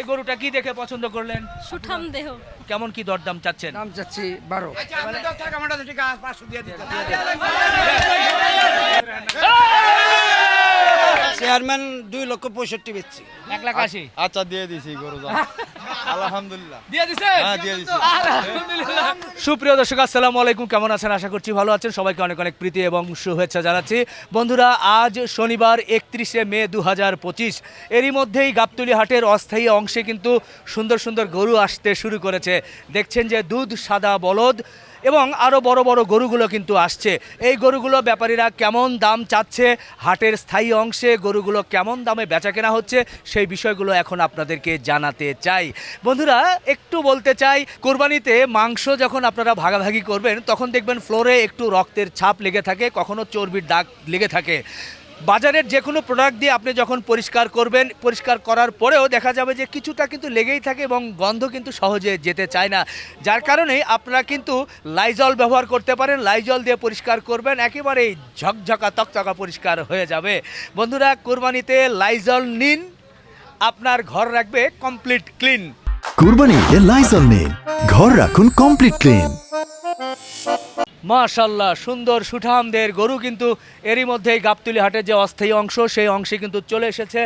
এই গরুটা কি দেখে পছন্দ করলেন? সুঠাম দেহ। কেমন কি দরদাম চাচ্ছেন? দাম চাচ্ছি বারো। চেয়ারম্যান দুই লক্ষ পঁয়ষট্টি বেচছি। এক লাখ আশি। আচ্ছা দিয়ে দিছি গরু আলহামদুলিল্লাহ। দিয়ে হ্যাঁ দিয়ে আলহামদুলিল্লাহ। সুপ্রিয় দর্শক আসসালামু আলাইকুম। কেমন আছেন? আশা করছি ভালো আছেন। সবাইকে অনেক অনেক প্রীতি এবং শুভেচ্ছা জানাচ্ছি। বন্ধুরা আজ শনিবার একত্রিশে মে দু হাজার পঁচিশ। এরই মধ্যেই গাবতলি হাটের অস্থায়ী অংশে কিন্তু সুন্দর সুন্দর গরু আসতে শুরু করেছে। দেখছেন যে দুধ সাদা বলদ। এবং আরও বড় বড় গরুগুলো কিন্তু আসছে। এই গরুগুলো ব্যাপারীরা কেমন দাম চাচ্ছে? হাটের স্থায়ী অংশে গরুগুলো কেমন দামে বেচা কেনা হচ্ছে? সেই বিষয়গুলো এখন আপনাদেরকে জানাতে চাই। বন্ধুরা, একটু বলতে চাই, কোরবানিতে মাংস যখন আপনারা ভাগাভাগি করবেন, তখন দেখবেন ফ্লোরে একটু রক্তের ছাপ লেগে থাকে, কখনো চর্বির দাগ লেগে থাকে। বাজারের যে কোনো প্রোডাক্ট দিয়ে আপনি যখন পরিষ্কার করবেন, পরিষ্কার করার পরেও দেখা যাবে যে কিছুটা কিন্তু লেগেই থাকে এবং গন্ধ কিন্তু সহজে যেতে চায় না। যার কারণে আপনারা কিন্তু লাইজল ব্যবহার করতে পারেন লাইজল দিয়ে পরিষ্কার করবেন, একেবারেই ঝকঝকা তকচকা পরিষ্কার হয়ে যাবে। বন্ধুরা, কোরবানিতে লাইজল নিন, আপনার ঘর রাখবে কমপ্লিট ক্লিন কুরবানিতে লাইজল নিন, ঘর রাখুন কমপ্লিট ক্লিন মাশাল্লাহ সুন্দর সুঠামদের গরু কিন্তু এরই মধ্যেই গাবতুলি হাটের যে অস্থায়ী অংশ সেই অংশে কিন্তু চলে এসেছে।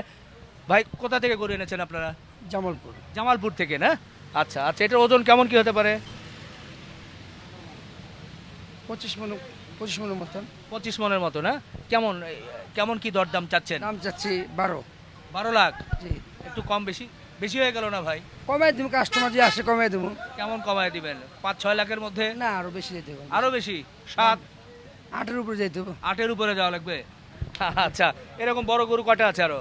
ভাই কোথা থেকে গরু এনেছেন আপনারা? জামালপুর। জামালপুর থেকে না? আচ্ছা আচ্ছা এটার ওজন কেমন কি হতে পারে? পঁচিশ মন পঁচিশ মনের মতন। পঁচিশ মনের মতো না? কেমন কেমন কি দরদাম চাচ্ছেন? দাম চাচ্ছি বারো। বারো লাখ? জি। একটু কম বেশি? বেশি হয়ে গেল না ভাই? কমাই দেবো কাস্টমার যে আসে কমাই দেবো। কেমন কমায় দিবেন? পাঁচ ছয় লাখের মধ্যে? না আরও বেশি যেতে হবে। আরও বেশি? সাত? আটের উপরে যেতে হবে। আটের উপরে যাওয়া লাগবে? আচ্ছা এরকম বড় গরু কটা আছে আরও?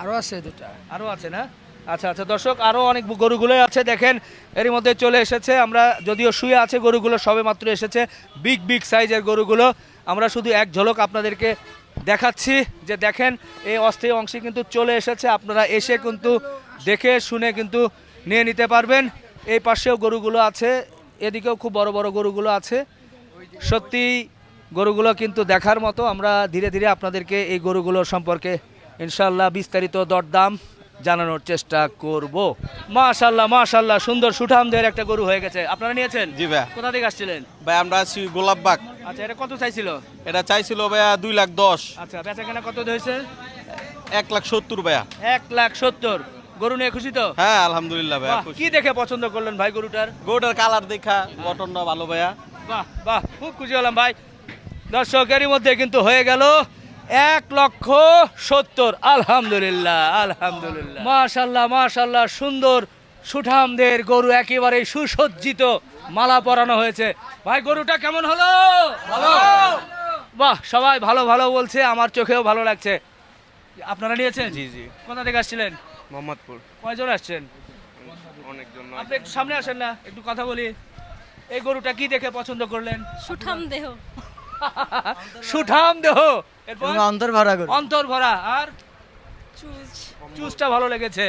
আরও আছে দুটা। আরও আছে না? আচ্ছা আচ্ছা দর্শক আরও অনেক গরুগুলোই আছে দেখেন এরই মধ্যে চলে এসেছে। আমরা যদিও শুয়ে আছে গরুগুলো সবে মাত্র এসেছে। বিগ বিগ সাইজের গরুগুলো। আমরা শুধু এক ঝলক আপনাদেরকে দেখাচ্ছি যে দেখেন এই অস্থায়ী অংশে কিন্তু চলে এসেছে। আপনারা এসে কিন্তু দেখে শুনে কিন্তু নিয়ে নিতে পারবেন। এই পাশেও গরুগুলো আছে এদিকেও খুব বড় বড় গরুগুলো আছে। সত্যি গরুগুলো কিন্তু দেখার মতো আমরা ধীরে ধীরে আপনাদেরকে এই গরুগুলো সম্পর্কে ইনশাল্লাহ বিস্তারিত দরদাম জানানোর চেষ্টা করব। মাশাল্লাহ মাশাল্লাহ সুন্দর সুঠামদের একটা গরু হয়ে গেছে। আপনারা নিয়েছেন? জি ভাই কোথা থেকে আসছিলেন? ভাই আমরা আছি গোলাপবাগ আচ্ছা এটা কত চাইছিল? এটা চাইছিল ভাইয়া দুই লাখ দশ। আচ্ছা বেচা কেনা কত হয়েছে এক লাখ সত্তর ভাইয়া। এক লাখ সত্তর। গরু নিয়ে খুশি তো? হ্যাঁ আলহামদুলিল্লাহ ভাইয়া বাহ, খুশি। কি দেখে পছন্দ করলেন ভাই গরুটার? গরুটার কালার দেখা গঠনটা ভালো ভাইয়া। বাহ বাহ খুব খুশি হলাম ভাই। দর্শকেরই মধ্যে কিন্তু হয়ে গেল এক লক্ষ সত্তর। আলহামদুলিল্লাহ আলহামদুলিল্লাহ। মাশাল্লাহ মাশাল্লাহ সুন্দর সুঠামদের গরু একেবারে সুসজ্জিত মালা পরানো হয়েছে। ভাই গরুটা কেমন হলো? ভালো। বাহ সবাই ভালো ভালো বলছে আমার চোখেও ভালো লাগছে। আপনারা নিয়েছেন? জি জি। কোথা থেকে আসছিলেন? মোহাম্মদপুর। কয়জন আসছেন? অনেকজন আপনি একটু সামনে আসেন না একটু কথা বলি। এই গরুটা কি দেখে পছন্দ করলেন? সুঠাম দেহ। সুঠাম দেহ। এরপর? অন্তর ভরা করে অন্তর ভরা। আর? চুজ। চুজটা ভালো লেগেছে।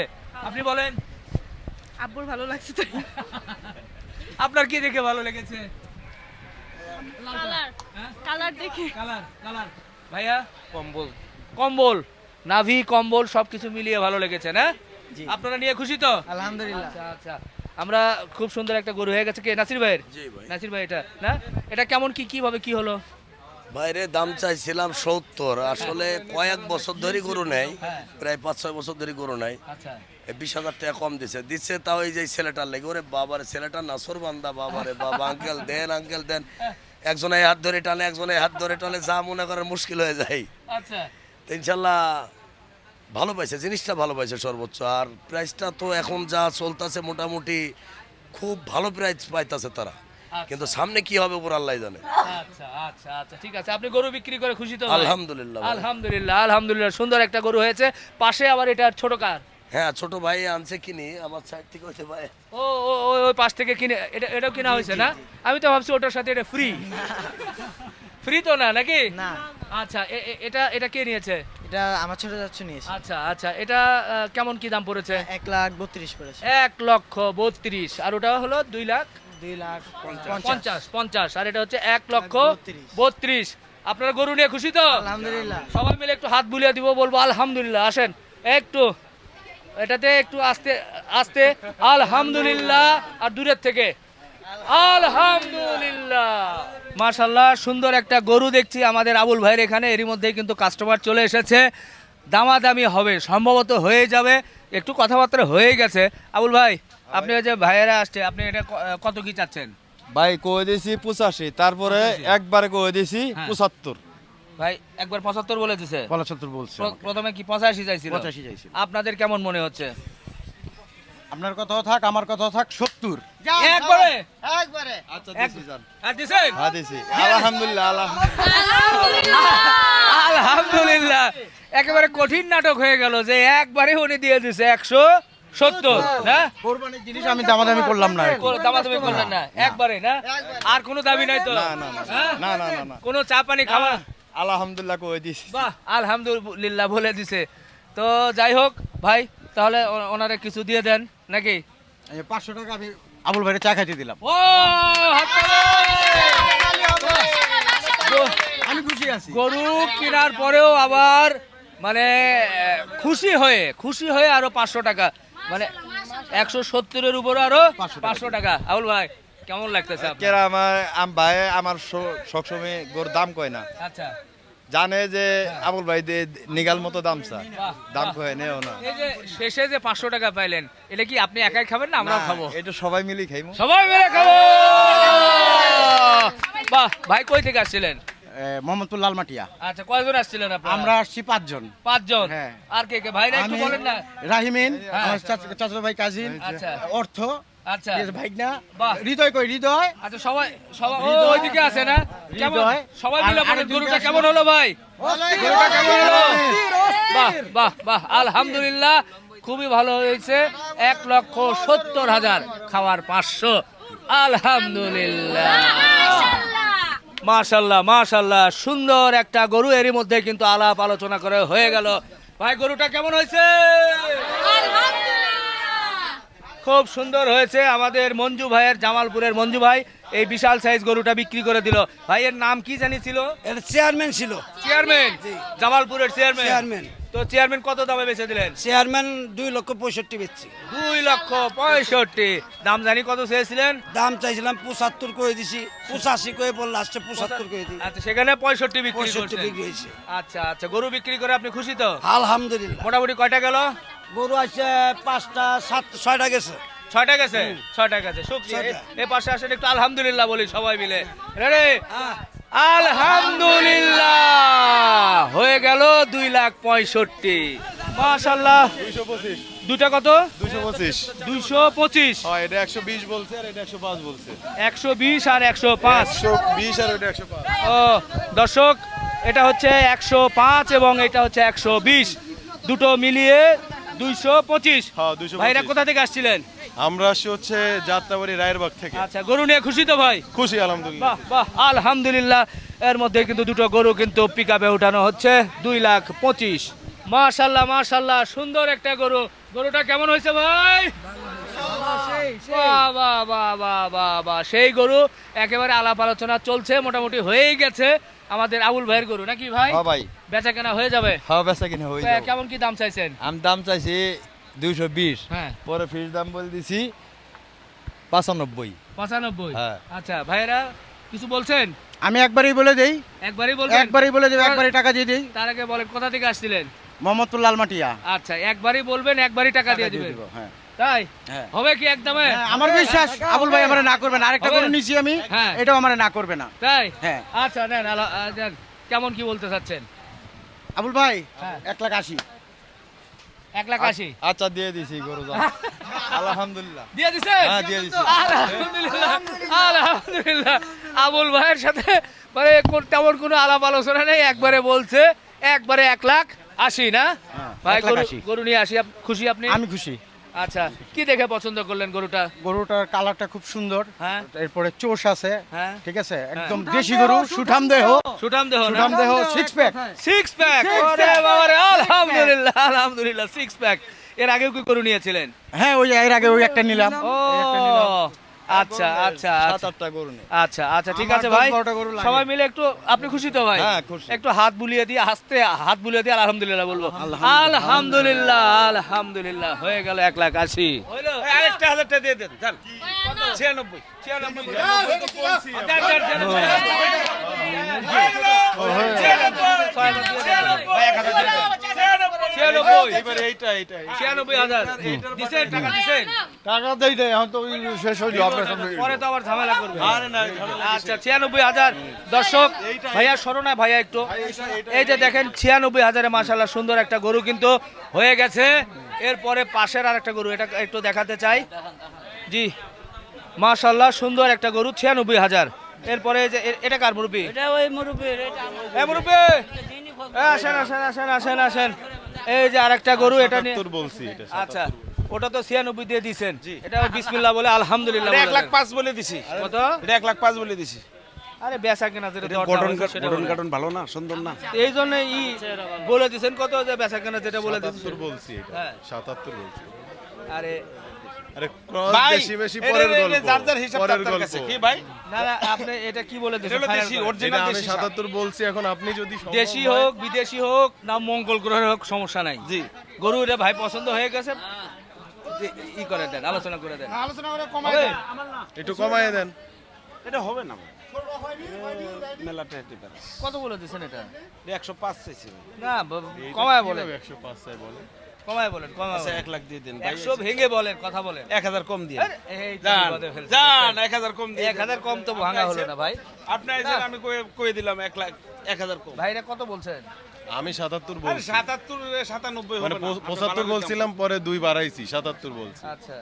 আপনি বলেন। আব্বুর ভালো লাগছে তাই আপনার কি দেখে ভালো লেগেছে? কালার। হ্যাঁ? কালার দেখে। Colour colour. ভাইয়া? কম্বল। কম্বল। নাভি কম্বল সবকিছু মিলিয়ে ভালো লেগেছে না? আপনারা নিয়ে খুশি তো? আলহামদুলিল্লাহ। আচ্ছা আচ্ছা। আমরা খুব সুন্দর একটা গরু হয়ে গেছে কে? নাসির ভাইয়ের? নাসির ভাই এটা না? এটা কেমন কি কীভাবে কি হলো? বাইরে দাম চাইছিলাম সত্তর। আসলে কয়েক বছর ধরে গরু নেই হ্যাঁ। প্রায় পাঁচ ছয় বছর ধরে গরু নাই। আচ্ছা। বিশ হাজার টাকা কম দিছে। দিচ্ছে তাও এই যে ছেলেটার লেগে। ওরে বাবার ছেলেটা নাসর বান্দা বাবারে বাবা। আঙ্কেল দেন আঙ্কেল দেন। একজনে হাত ধরে টানে একজনে হাত ধরে টানে যা মনে করার মুশকিল হয়ে যায়। আচ্ছা। তো ইনশাল্লাহ ভালো পাইছে জিনিসটা ভালো পাইছে সর্বোচ্চ। আর প্রাইসটা তো এখন যা চলতেছে মোটামুটি খুব ভালো প্রাইস পাইতেছে তারা। কিন্তু সামনে কি হবে উপর আল্লাহ জানে। আচ্ছা আচ্ছা আচ্ছা ঠিক আছে। আপনি গরু বিক্রি করে খুশি তো আলহামদুলিল্লাহ আলহামদুলিল্লাহ আলহামদুলিল্লাহ। সুন্দর একটা গরু হয়েছে। পাশে আবার এটা ছোট কার? হ্যাঁ ছোট ভাই আনছে কিনি আমার সাইড থেকে হয়েছে ভাই। ও ও ও- ওই পাশ থেকে কিনে এটা এটাও কিনা হয়েছে না? আমি তো ভাবছি ওটার সাথে এটা ফ্রি ফ্রি তো না নাকি? না। আচ্ছা এটা এটা কে নিয়েছে? এটা আমার ছোট যাচ্ছে নিয়েছে। আচ্ছা আচ্ছা এটা কেমন কি দাম পড়েছে? এক লাখ বত্রিশ পড়েছে। এক লক্ষ বত্রিশ আর ওটা হলো দুই লাখ? দুই লাখ পঞ্চাশ। পঞ্চাশ আর এটা হচ্ছে এক লক্ষ। বত্রিশ। আপনারা গরু নিয়ে খুশি তো? আলহামদুলিল্লাহ। সবাই মিলে একটু হাত বুলিয়ে দিব বলব আলহামদুলিল্লাহ। আসেন একটু এটাতে একটু আস্তে আস্তে আলহামদুলিল্লাহ আর দূরের থেকে। আলহামদুলিল্লাহ। মাশাল্লাহ সুন্দর একটা গরু দেখছি আমাদের আবুল ভাইয়ের এখানে। এরই মধ্যেই কিন্তু কাস্টমার চলে এসেছে। দামাদামি হবে সম্ভবত হয়ে যাবে। একটু কথাবার্তা হয়ে গেছে। আবুল ভাই আপনি ওই যে ভাইয়েরা আসছে আপনি এটা কত কি চাচ্ছেন? ভাই কয়ে দিয়েছি পঁচাশি তারপরে একবারে কয়ে দিয়েছি হ্যাঁ। পঁচাত্তর। ভাই একবার পঁচাত্তর বলে দিছে। পঁচাত্তর বলছে প্রথমে কি পঁচাশি চাইছিল? পঁচাশি চাইছিল। আপনাদের কেমন মনে হচ্ছে? আপনার কথাও থাক আমার কথাও থাক সত্তর। একবারে। আচ্ছা হ্যাঁ দিছি আলহামদুলিল্লাহ আলহামদুলিল্লাহ। আলহামদুলিল্লাহ। একেবারে কঠিন নাটক হয়ে গেল যে একবারে উনি দিয়ে দিছে একশো সত্তর কোরবানির জিনিস আমি দামাদামি করলাম না দামাদামি করলেন না। একবারে না? আর কোনো দাবি নাই তো? না না না হ্যাঁ? না না না না। কোনো চা পানি খাওয়া? আলহামদুলিল্লাহ কয়ে দিছি। বাহ আলহামদুলিল্লাহ বলে দিছে। তো যাই হোক ভাই তাহলে ওনারে কিছু দিয়ে দেন। নাকি? এই পাঁচশো টাকা আমি আবুল ভাইয়ের চা খাইতে দিলাম। ও! আমি খুশি আছি। গরু কেনার পরেও আবার মানে খুশি হয়ে খুশি হয়ে আরও পাঁচশো টাকা। মানে একশো সত্তরের উপরে আরও পাঁচশো টাকা। আবুল ভাই কেমন লাগতেছে আপনার? কেরা আমার আম ভাই আমার সবসময় গোর দাম কয় না। আচ্ছা। জানে যে আবুল ভাই নিগাল মতো দাম চা। দাম। কয় নেও না। এই যে শেষে যে পাঁচশো টাকা পাইলেন এটা কি আপনি একাই খাবেন না আমরাও না, খাব? এটা সবাই মিলে খাইমু। সবাই মিলে খাব! বাহ ভাই কই থেকে আসছিলেন? মোহাম্মদপুর লালমাটিয়া। আচ্ছা কয়জন আসছিলেন আপনারা? আমরা আসছি পাঁচজন। পাঁচজন? হ্যাঁ। আর কে কে? ভাইরা একটু বলেন না। রাহিমিন হ্যাঁ। আমার চাচা- ভাই কাজিন আচ্ছা। অর্থ আচ্ছা। ভাইগনা। বাহ। হৃদয় কই হৃদয়? আচ্ছা সবাই সবাই ও ওইদিকে আছে না? কেমন? সবাই মিলে বলেন গরুটা কেমন হলো ভাই? গরুটা কেমন হলো? বাহ বাহ বাহ আলহামদুলিল্লাহ। খুবই ভালো হয়েছে। এক লক্ষ সত্তর হাজার খাওয়ার পাঁচশো। আলহামদুলিল্লাহ। মাশাল্লাহ মাশাল্লাহ সুন্দর একটা গরু এরই মধ্যে কিন্তু আলাপ আলোচনা করে হয়ে গেল। ভাই গরুটা কেমন হয়েছে? খুব সুন্দর হয়েছে আমাদের মঞ্জু ভাইয়ের জামালপুরের মঞ্জু ভাই। এই বিশাল সাইজ গরুটা বিক্রি করে দিল। ভাইয়ের নাম কি জানি ছিল? এটা চেয়ারম্যান ছিল। চেয়ারম্যান জামালপুরের চেয়ারম্যান চেয়ারম্যান। তো চেয়ারম্যান কত দামে বেচে দিলেন? চেয়ারম্যান দুই লক্ষ পঁয়ষট্টি বেচছি। দুই লক্ষ পঁয়ষট্টি। দাম জানি কত চেয়েছিলেন? দাম চাইছিলাম পঁচাত্তর করে দিছি। পঁচাশি করে বললে আসছে পঁচাত্তর করে দিই। আচ্ছা সেখানে পঁয়ষট্টি বিক্রি পঁয়ষট্টি বিক্রি হয়েছে। আচ্ছা আচ্ছা গরু বিক্রি করে আপনি খুশি তো? আলহামদুলিল্লাহ। মোটামুটি কয়টা গেল? গরু আছে পাঁচটা সাত ছয়টা গেছে। ছয়টা গেছে? ছয়টা গেছে শুক্তি ছয়টা। এ পাশে আসেন একটু আলহামদুলিল্লাহ বলি সবাই মিলে। রেডি হ্যাঁ। আলহামদুলিল্লাহ। হয়ে গেল দুই লাখ পঁয়ষট্টি। মাশাল্লাহ দুইশো পঁচিশ। দুটা কত? দুইশো পঁচিশ। দুইশো পঁচিশ। হয় এটা একশো বিশ বলছে আর এটা একশো পাঁচ বলছে। একশো বিশ আর একশো পাঁচ। একশো বিশ আর ওটা একশো পাঁচ। ও দর্শক এটা হচ্ছে একশো পাঁচ এবং এটা হচ্ছে একশো বিশ। দুটো মিলিয়ে দুইশো পঁচিশ। হ্যাঁ, দুইশো ভাইরা কোথা থেকে আসছিলেন? আমরা আসছি হচ্ছে যাত্রাবাড়ি রায়েরবাগ থেকে। আচ্ছা গরু নিয়ে খুশি তো ভাই? খুশি আলহামদুলিল্লাহ। বাহ বাহ আলহামদুলিল্লাহ। এর মধ্যে কিন্তু দুটো গরু কিন্তু পিক আপে উঠানো হচ্ছে দুই লাখ পঁচিশ। মাশাল্লাহ মাশাল্লাহ সুন্দর একটা গরু। গরুটা কেমন হয়েছে ভাই? বাহ বাহ বাহ বাহ বাহ বাহ। সেই গরু একেবারে আলাপ আলোচনা চলছে মোটামুটি হয়েই গেছে আমাদের আবুল ভাইয়ের গরু নাকি ভাই? হ্যাঁ ভাই। বেচা কেনা হয়ে যাবে? হ্যাঁ বেচা কিনা হয়ে যাবে। কেমন কি দাম চাইছেন? আমি দাম চাইছি দুইশো বিশ। হ্যাঁ। পরে ফিস দাম বলে দিছি পঁচানব্বই। পঁচানব্বই? হ্যাঁ। আচ্ছা ভাইয়েরা কিছু বলছেন? আমি একবারই বলে দেই। একবারই বলবেন? একবারই বলে দেব একবারই টাকা দিয়ে দিই। তার আগে বলেন কোথা থেকে আসছিলেন? মোহাম্মদপুর লালমাটিয়া। আচ্ছা একবারই বলবেন একবারই টাকা দিয়ে দিবেন। দিব, হ্যাঁ। তাই? হ্যাঁ। হবে কি একদমে? হ্যাঁ, আমার বিশ্বাস। আবুল ভাই আমার না করবে না। আরেকটা করে নিছি আমি হ্যাঁ। এটাও আমার না করবে না। তাই? হ্যাঁ। আচ্ছা নেন। কেমন কি বলতে চাচ্ছেন? আবুল ভাই হ্যাঁ। এক লাখ আশি। এক লাখ আশি? আচ্ছা দিয়ে দিছি গরু আলহামদুলিল্লাহ। দিয়ে দিছেন? হ্যাঁ দিয়ে দিছি। আলহামদুলিল্লাহ আলহামদুলিল্লাহ। আবুল ভাইয়ের সাথে মানে তেমন কোনো আলাপ আলোচনা নেই। একবারে বলছে একবারে এক লাখ আশি না? ভাই গরু নিয়ে আসি খুশি আপনি? আমি খুশি। আচ্ছা কি দেখে পছন্দ করলেন গরুটা? গরুটার কালারটা খুব সুন্দর। হ্যাঁ। এরপরে চোষ আছে হ্যাঁ। ঠিক আছে? একদম দেশি গরু সুঠাম দেহ সুঠাম দেহ। সুঠাম দেহ সিক্স প্যাক সিক্স প্যাক ওরে বাবা রে আলহামদুলিল্লাহ আলহামদুলিল্লাহ সিক্স প্যাক এর আগেও কি গরু নিয়েছিলেন? হ্যাঁ ওই এর আগে ওই একটা নিলাম। ও। একটা নিলাম। আচ্ছা আচ্ছা সাত আচ্ছা। আটটা গরু নেই। আচ্ছা আচ্ছা ঠিক আছে ভাই। সবাই মিলে একটু আপনি খুশি তো ভাই? হ্যাঁ, একটু হাত বুলিয়ে দিয়ে হাসতে হাত বুলিয়ে দিয়ে আলহামদুলিল্লাহ বলব। আলহামদুলিল্লাহ আলহামদুলিল্লাহ হয়ে গেল এক লাখ আশি। আরেকটা হাজার টাকা দিয়ে দেন যান ছিয়ানব্বই ছিয়ানব্বই এবারে এইটা এইটা ছিয়ানব্বই হাজার দিছেন টাকা দেই দেয় এখন তো শেষ হইল আপনার সামনে পরে তো আবার ঝামেলা করবে। আরে না ঝামেলা আচ্ছা ছিয়ানব্বই হাজার। দর্শক ভাইয়া সরো ভাইয়া একটু। এই যে দেখেন ছিয়ানব্বই হাজারে মাসাল্লাহ সুন্দর একটা গরু কিন্তু হয়ে গেছে। এরপরে পাশের আর একটা গরু এটা একটু দেখাতে চাই। জি মাশাল্লাহ সুন্দর একটা গরু ছিয়ানব্বই হাজার। এরপরে যে এটা কার মুরব্বী? মুরব্বী! এ, আসেন আসেন আসেন আসেন আসেন। এই যে আরেকটা গরু এটা নিয়ে বলছি আচ্ছা ওটা তো ছিয়ানব্বই দিয়ে দিচ্ছেন এটা বিসমিল্লাহ বলে আলহামদুলিল্লাহ এক লাখ পাঁচ বলে দিছি। কত? এটা এক লাখ পাঁচ বলে দিছি। আরে বেচা কেনা যেটা গঠন গঠন কাটন ভালো না সুন্দর না? এই জন্য ই বলে দিছেন কত যে বেচা কেনা যেটা বলে দিছেন? বলছি এটা হ্যাঁ। বলছি। আরে আরে ক্রস বেশি বেশি পরের গল্প যার যার হিসাব পরের তার তার গল্প কি ভাই? না না আপনি এটা কি বলে এটা দিছেন হলো Final দেশি অরিজিনাল দেশি সাতাত্তর বলছি এখন আপনি যদি দেশি হোক বিদেশি হোক না মঙ্গল গ্রহের হোক সমস্যা নাই। জি। গরু এটা ভাই পছন্দ হয়ে গেছে ই করে দেন আলোচনা করে দেন। আলোচনা করে কমাই দেন একটু কমায় দেন। এটা হবে না কত বলে দিছেন এটা? একশো পাঁচ চাইছি না কমায় বলেন একশো পাঁচ চাই বলে কমায় বলেন কমায় আচ্ছা। এক লাখ দিয়ে দেন ভাই। একশো ভেঙে বলেন কথা বলেন। এক হাজার কম দিয়ে। যান এক হাজার কম দিয়ে এক হাজার কম তো ভাঙা হলো না ভাই। আমি কয়ে- দিলাম এক লাখ এক হাজার কম। ভাইরা কত বলছেন? আমি সাতাত্তর বলছি। সাতাত্তর সাতানব্বই মানে পঁচাত্তর বলছিলাম পরে দুই বাড়াইছি সাতাত্তর বলছি। আচ্ছা।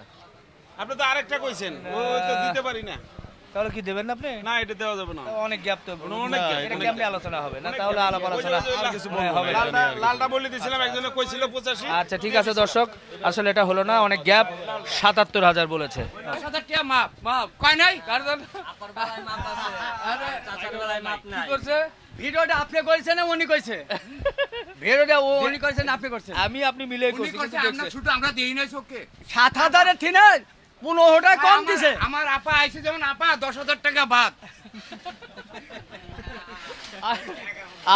আপনি তো আরেকটা কইছেন ওই তো দিতে পারি না। তাহলে কি দেবেন আপনি? না এটা দেওয়া যাবে না। অনেক গ্যাপ তো অনেক না, এটা কেমনে আলোচনা হবে না তাহলে আলাপ আলোচনা হবে। লালটা বলে দিয়েছিলাম একজনে কইছিল পঁচাশি। আচ্ছা ঠিক আছে দর্শক আসলে এটা হলো না অনেক গ্যাপ সাতাত্তর হাজার বলেছে। কি করছে? ভিডিওটা আপনি করেছেন না উনি কইছে ভিডিওটা ও উনি করেছেন আপনি করছেন? আমি আপনি মিলে করছি দেখছে। শুধু আমরা দিই না চোখে সাত হাজারের থিনে পনেরোটা কম দিছে। আমার আপা আইছে যেমন আপা দশ হাজার টাকা বাদ।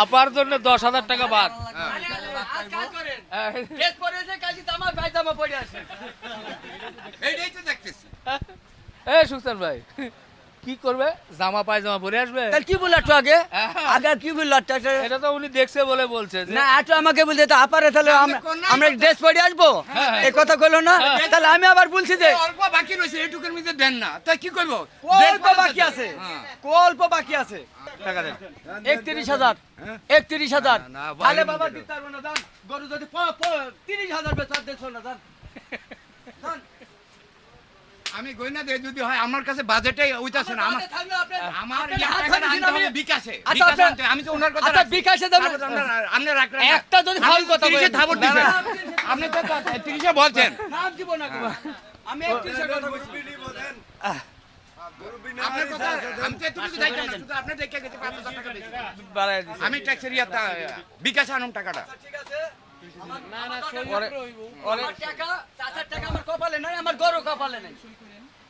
আপার জন্য দশ হাজার টাকা বাদ। এই তো দেখতেছি। এ সুস্থান ভাই। কি করবে? জামা পায়জামা পরে আসবে? তাহলে কি বলল একটু আগে? আগে কি বলল এটা তো উনি দেখছে বলে বলছে না একটু আমাকে বলতে তো আপারে তাহলে আমরা ড্রেস পরে আসব? এই কথা কইলো না? তাহলে আমি আবার বলছি যে অল্প বাকি রয়েছে এইটুকুর মধ্যে দেন না। তাই কি করব? অল্প বাকি আছে। অল্প বাকি আছে। টাকা দেন। একত্রিশ হাজার। একত্রিশ হাজার। তাহলে বাবা দিতে পারব না দান গরু যদি তিরিশ হাজার বেচার দেড়শো না দান দান। আমি গয়না দেই যদি হয় আমার কাছে বাজেটাই ওইতাছে না আমার আমার আনতে হবে বিকাশে আচ্ছা, বিকাশে। আমি তো ওনার কথা আচ্ছা, বিকাশে দেবেন। আপনার- আপনি রাখলেন একটা যদি ফাউল কথা বলেন। থাবর না, দিছেন। আপনি তো তিরিশে বলছেন। নাম দিব না আমি একত্রিশে কথা বলছি। আপনার কথা আমি টাকা ট্যাক্সের বিকাশে আনুম টাকাটা। আমার টাকা, চাচার টাকা আমার কপালে নাই, আমার গরু কপালে নাই।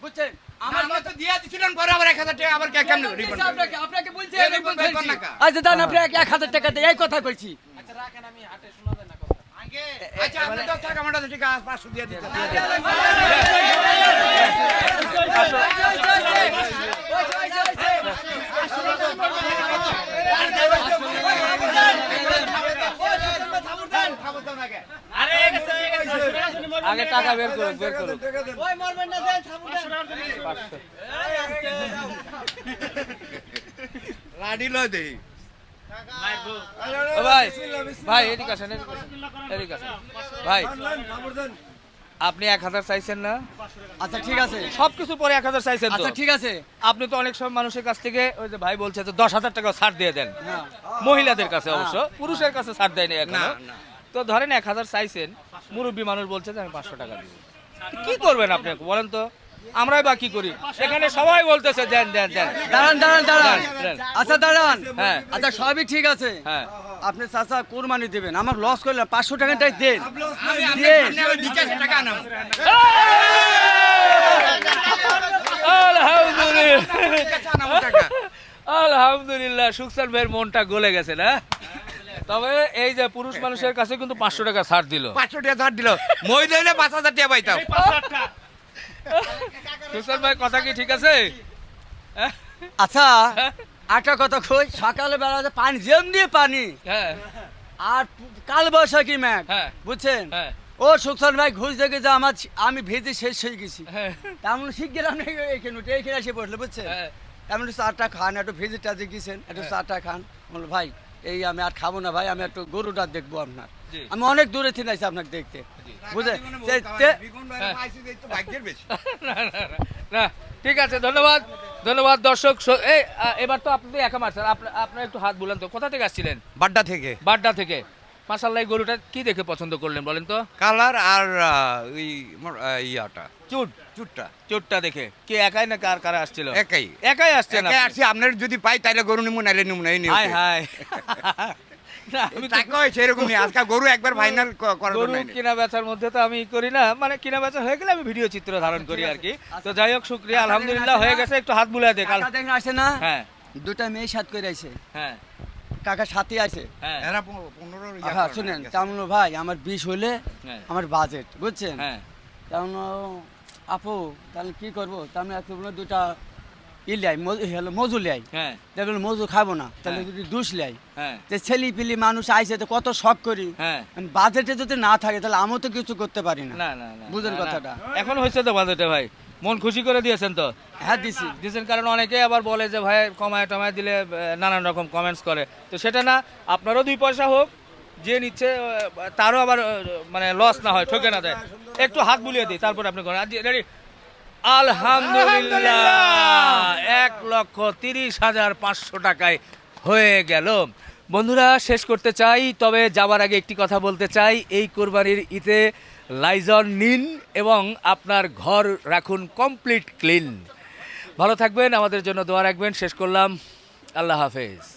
বুঝছেন? আমার আমার তো দিয়া দিছিলেন পরে আবার এক হাজার টাকা আবার কে কেমন রিফান্ড আপনাকে আপনাকে বলছি এই রিপন refund ফেলছি। টাকা। আচ্ছা দান আপনি এক এক হাজার টাকা দিয়ে এই কথা কইছি আচ্ছা আপনি দশ টাকা আমার ঠিক আছে পাঁচশো দিয়ে দিতে আগে টাকা বের করুক বের করুক ওই মরবেন না দেন থামুন দেন। লাডি লয় দেই ভাই ভাই এদিকে আসেন এদিকে আসেন, ভাই আপনি এক হাজার চাইছেন না? আচ্ছা ঠিক আছে। সবকিছু পরে এক হাজার চাইছেন আচ্ছা ঠিক আছে। আপনি তো অনেক সময় মানুষের কাছ থেকে ওই যে ভাই বলছে যে দশ হাজার টাকা ছাড় দিয়ে দেন। মহিলাদের কাছে অবশ্য পুরুষের কাছে ছাড় দেয়নি এখনও। তো ধরেন এক হাজার চাইছেন মুরব্বী মানুষ বলছে যে আমি পাঁচশো টাকা দিব। কি করবেন আপনি? বলেন তো। আমরাই বা কি করি? এখানে সবাই বলতেছে দেন দেন দেন। দাঁড়ান দাঁড়ান দাঁড়ান। আচ্ছা দাঁড়ান। হ্যাঁ। আচ্ছা সবই ঠিক আছে। হ্যাঁ। আপনি চাচা কোরবানি দেবেন। আমার লস করলে পাঁচশো টাকাটাই দেন। আলহামদুলিল্লাহ সুখসান ভাইয়ের মনটা গলে গেছে না? তবে এই যে পুরুষ মানুষের কাছে কিন্তু পাঁচশো টাকা ছাড় দিল। পাঁচশো টাকা ছাড় দিল। মহিলা হলে পাঁচ হাজার টাকা পাইতাম। সুখসান ভাই কথা কি ঠিক আছে? আচ্ছা একটা কথা কই সকালে বেলা পানি জেম দিয়ে পানি। হ্যাঁ। আর কাল বৈশাখী ম্যাগ হ্যাঁ। বুঝছেন? হ্যাঁ। ও সুখসান ভাই ঘুষ দেখে যে আমার আমি ভেজে শেষ হয়ে গেছি। হ্যাঁ। তেমন শিখে আপনি এখানে উঠে এখানে এসে বসলে বুঝছেন? হ্যাঁ। এমন চারটা খান একটু ভেজে টাজে গেছেন একটু চারটা খান। বলল ভাই এই আমি আর খাব না ভাই আমি একটু গরুটা দেখব আপনার। আমি অনেক দূরে থেকে আছি আপনাকে দেখতে। বুঝলেন তে- তে- ভাগ্যের বেশি। না, না, না, না ঠিক আছে ধন্যবাদ। ধন্যবাদ দর্শক এই এবার তো আপনি একা মারছেন। আপনা- আপনার একটু হাত বুলান তো। কোথা থেকে আসছিলেন? বাড্ডা থেকে। বাড্ডা থেকে। মাসাল্লাহ গরুটা কি দেখে পছন্দ করলেন বলেন তো? কালার আর ওই ইয়াটা। চুট। চুটটা। চুটটা দেখে। কে একাই না কার কারা আসছিল? একাই। একাই? আসছি আপনার যদি পাই তাহলে গরু নিমু নাইলে নিমু না হাই হাই আমি সেরকমই আজকাল গরু একবার ফাইনাল করার গরু কিনা বেচার মধ্যে তো আমি করি না মানে কিনা বেচা হয়ে গেলে আমি ভিডিও চিত্র ধারণ করি আর কি তো যাই হোক শুক্রিয়া আলহামদুলিল্লাহ হয়ে গেছে একটু হাত বুলাই দেখ। কাকা দেখেন আসে না? হ্যাঁ। দুটা মেয়ে সাত করে আছে হ্যাঁ। কাকা সাথে আছে। হ্যাঁ। এরা পনেরো- পনেরো হ্যাঁ শুনেন। তেমন ভাই আমার বিষ হলে হ্যাঁ। আমার বাজেট বুঝছেন? হ্যাঁ। তেমন আপু তাহলে কি করব? তাহলে এত দুটা ই লাই হলো মজু লাই। হ্যাঁ। দেখবেন মজু খাব না তাহলে। যদি দুষ লাই। হ্যাঁ। যে ছেলি পিলি মানুষ আইসে তো কত শখ করি। হ্যাঁ। বাজেটে যদি না থাকে তাহলে আমিও তো কিছু করতে পারি না। না না না। বুঝেন না, না। কথাটা? এখন হয়েছে তো বাজেটে ভাই। মন খুশি করে দিয়েছেন তো? হ্যাঁ দিছি। দিয়েছেন কারণ অনেকে আবার বলে যে ভাই কমায় টমায় দিলে নানান রকম কমেন্টস করে। তো সেটা না আপনারও দুই পয়সা হোক যে নিচ্ছে তারও আবার মানে লস না হয় ঠকে না দেয় একটু হাত বুলিয়ে দিই তারপর আপনি করেন। রেডি? আলহামদুলিল্লাহ এক লক্ষ তিরিশ হাজার পাঁচশো টাকায় হয়ে গেল। বন্ধুরা শেষ করতে চাই তবে যাবার আগে একটি কথা বলতে চাই। এই কোরবানির ঈদে লাইজন নিন এবং আপনার ঘর রাখুন কমপ্লিট ক্লিন। ভালো থাকবেন, আমাদের জন্য দোয়া রাখবেন। শেষ করলাম। আল্লাহ হাফেজ।